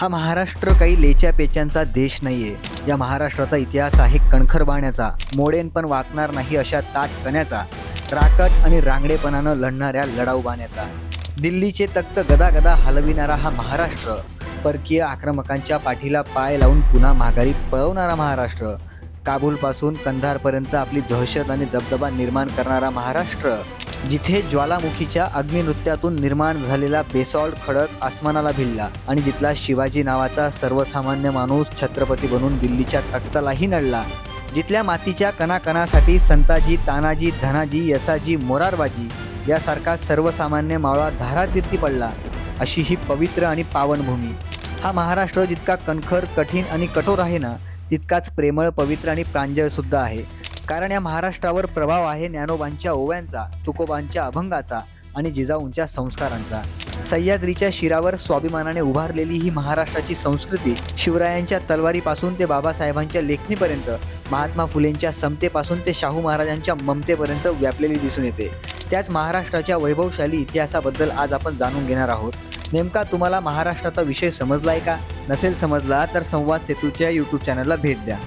हा महाराष्ट्र काही लेच्या पेच्यांचा देश नाहीये. या महाराष्ट्राचा इतिहास आहे कणखर बाण्याचा. मोडेन पण वाकणार नाही अशा ताट कण्याचा. राकट आणि रांगडेपणानं लढणाऱ्या लढाऊ बाण्याचा. दिल्लीचे तख्त गदा गदा हलविणारा हा महाराष्ट्र. परकीय आक्रमकांच्या पाठीला पाय लावून पुन्हा माघारी पळवणारा महाराष्ट्र. काबूलपासून कंधारपर्यंत आपली दहशत आणि दबदबा निर्माण करणारा महाराष्ट्र. जिथे ज्वालामुखीच्या अग्निनृत्यातून निर्माण झालेला बेसॉल्ट खडक आसमानाला भिडला आणि जिथला शिवाजी नावाचा सर्वसामान्य माणूस छत्रपती बनून दिल्लीच्या तख्तालाही नडला जिथल्या मातीच्या कणाकणासाठी संताजी तानाजी धनाजी यसाजी मोरारबाजी यासारखा सर्वसामान्य मावळा धारातीर्थी पडला अशी ही पवित्र आणि पावनभूमी हा महाराष्ट्र जितका कणखर कठीण आणि कठोर आहे ना तितकाच प्रेमळ पवित्र आणि प्रांजळ सुद्धा आहे. कारण या महाराष्ट्रावर प्रभाव आहे ज्ञानोबांच्या ओव्यांचा तुकोबांच्या अभंगाचा आणि जिजाऊंच्या संस्कारांचा. सह्याद्रीच्या शिरावर स्वाभिमानाने उभारलेली ही महाराष्ट्राची संस्कृती शिवरायांच्या तलवारीपासून ते बाबासाहेबांच्या लेखणीपर्यंत महात्मा फुलेंच्या समतेपासून ते शाहू महाराजांच्या ममतेपर्यंत व्यापलेली दिसून येते. त्याच महाराष्ट्राच्या वैभवशाली इतिहासाबद्दल आज आपण जाणून घेणार आहोत. नेमका तुम्हाला महाराष्ट्राचा विषय समजलाय का? नसेल समजला तर संवाद सेतूच्या यूट्यूब चॅनलला भेट द्या.